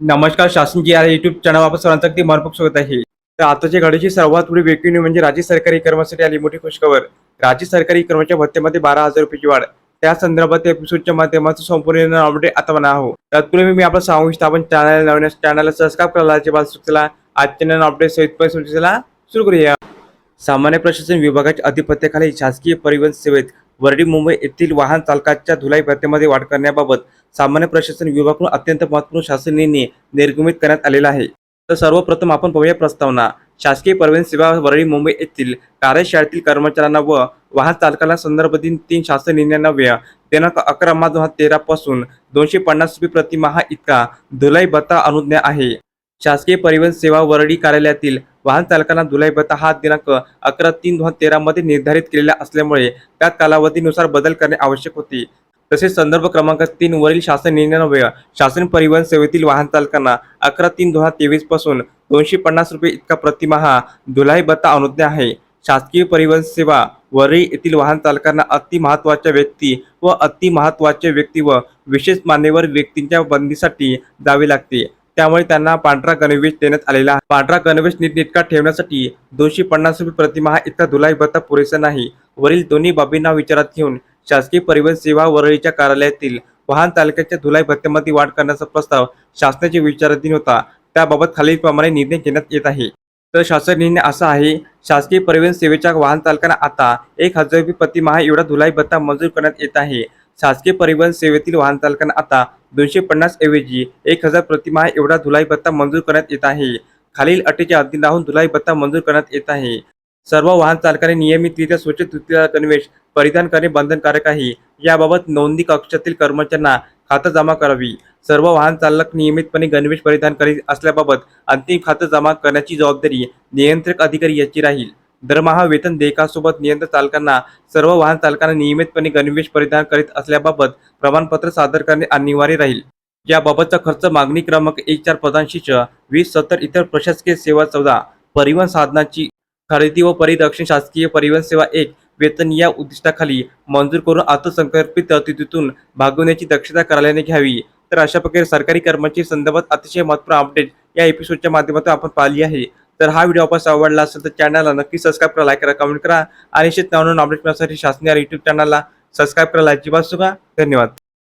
नमस्कार शासन जी या युट्यूब चॅनल वापस सर्वांचं अगदी मनपूर्वक स्वागत आहे. तर आताच्या घडीची सर्वात मोठी ब्रेकिंग न्यूज म्हणजे राज्य सरकारी कर्मचारी आली मोठी खुशखबर. राज्य सरकारी कर्मचारी भत्त्यामध्ये बारा हजार रुपयाची वाढ. त्या संदर्भात एपिसोडच्या माध्यमातून संपूर्ण अपडेट आता म्हणा आहो तत्पूर्वी मी आपला सांगू इच्छितो आपण चॅनल नवीन चॅनलला सबस्क्राईब करायला अजिबात सुचला आजच्या नवीन अपडेट सहित सुरू करूया. सामान्य प्रशासन विभागाच्या अधिपत्याखाली शासकीय परिवहन सेवेत वर्डी मुंबई येथील वाहन चालकाच्या धुलाई भत्त्यामध्ये वाढ करण्याबाबत सामान्य प्रशासन विभागाकडून अत्यंत महत्त्वपूर्ण शासनाने निर्गमित करण्यात आलेला आहे. तर सर्वप्रथम आपण पाहूया प्रस्तावना. शासकीय परिवहन सेवा वरळी मुंबई येथील कार्यशाळेतील कर्मचाऱ्यांना व वाहन चालकाला संदर्भातील तीन शासन निर्णयांना दिनांक अकरा मार्च दोन हजार तेरा पासून दोनशे पन्नास रुपये प्रतिमाहा इतका धुलाई भत्ता अनुज्ञा आहे. शासकीय परिवहन सेवा वरळी कार्यालयातील वाहन चालकांना धुलाई भत्ता हा दिनांक अकरा तीन दोन हजार निर्धारित केलेला असल्यामुळे त्या कालावधीनुसार बदल करणे आवश्यक होते. तसेच संदर्भ क्रमांक तीन वरील शासन निर्णयान्वये शासन परिवहन सेवेतील वाहन चालकांना अकरा तीन दोन हजार तेवीसपासून दोनशे पन्नास रुपये इतका प्रतिमाहा धुलाई भत्ता अनुज्ञा आहे. शासकीय परिवहन सेवा वरळी येथील वाहन चालकांना अति महत्त्वाच्या व्यक्ती व अति महत्त्वाचे व्यक्ती व विशेष मान्यवर व्यक्तींच्या बंदीसाठी जावे लागते. त्यामुळे त्यांना पांढरा गणवेश देण्यात आलेला पांढरा गणवेश नीटनेटका ठेवण्यासाठी दोनशे पन्नास रुपये प्रतिमाहा इतका धुलाई भत्ता पुरेसा नाही. वरील दोन्ही बाबींना विचारात घेऊन शासकीय परिवहन सेवा वरळीच्या कार्यालयातील वाहन तालुक्याच्या धुलाई भत्त्यामध्ये वाढ करण्याचा प्रस्ताव शासनाच्या विचाराधीन होता. त्याबाबत खालीलप्रमाणे निर्णय घेण्यात येत आहे. तर शासन निर्णय असा आहे शासकीय परिवहन सेवेच्या वाहन चालकांना आता एक हजार रुपये प्रतिमाहा एवढा धुलाई भत्ता मंजूर करण्यात येत आहे. शासकीय परिवहन सेवेतील वाहन चालकांना आता दोनशे पन्नास ऐवजी एक हजार प्रतिमाहा एवढा धुलाई भत्ता मंजूर करण्यात येत आहे. खालील अटीच्या अधीन राहून धुलाई भत्ता मंजूर करण्यात येत आहे. सर्व वाहन चालकांनी नियमितरित्या स्वच्छ धुतलेला गणवेश परिधान करणे बंधनकारक आहे. याबाबत नोंदणी कक्षातील कर्मचाऱ्यांना खातं जमा करावी. सर्व वाहन चालक नियमितपणे गणवेश परिधान करीत असल्याबाबत अंतिम खातं जमा करण्याची जबाबदारी नियंत्रक अधिकारी याची राहील. दरमहा वेतन देयकासोबत नियंत्रण चालकांना सर्व वाहन चालकांना नियमितपणे गणवेश परिधान करीत असल्याबाबत प्रमाणपत्र सादर करणे अनिवार्य राहील. याबाबतचा खर्च मागणी क्रमांक एक चार पदांशीच वीस सत्तर इतर प्रशासकीय सेवा चौदा परिवहन साधनाची खरेदी व परिरक्षण शासकीय परिवहन सेवा एक वेतन या उद्दिष्टाखाली मंजूर करून अर्थसंकल्पित तरतुदीतून भागवण्याची दक्षता कार्यालयाने घ्यावी. तर अशा प्रकारे सरकारी कर्मचारी संदर्भात अतिशय महत्त्वपूर्ण अपडेट या एपिसोडच्या माध्यमातून आपण पाहिली आहे. तर हा व्हिडिओ आपण आवडला असेल तर चॅनलला नक्की सबस्क्राईब करा लाईक करा कमेंट करा. आणि शेत नवनवीन अपडेट मिळण्यासाठी शासनीय युट्यूब चॅनलला सबस्क्राईब करा अजिबात सुद्धा धन्यवाद.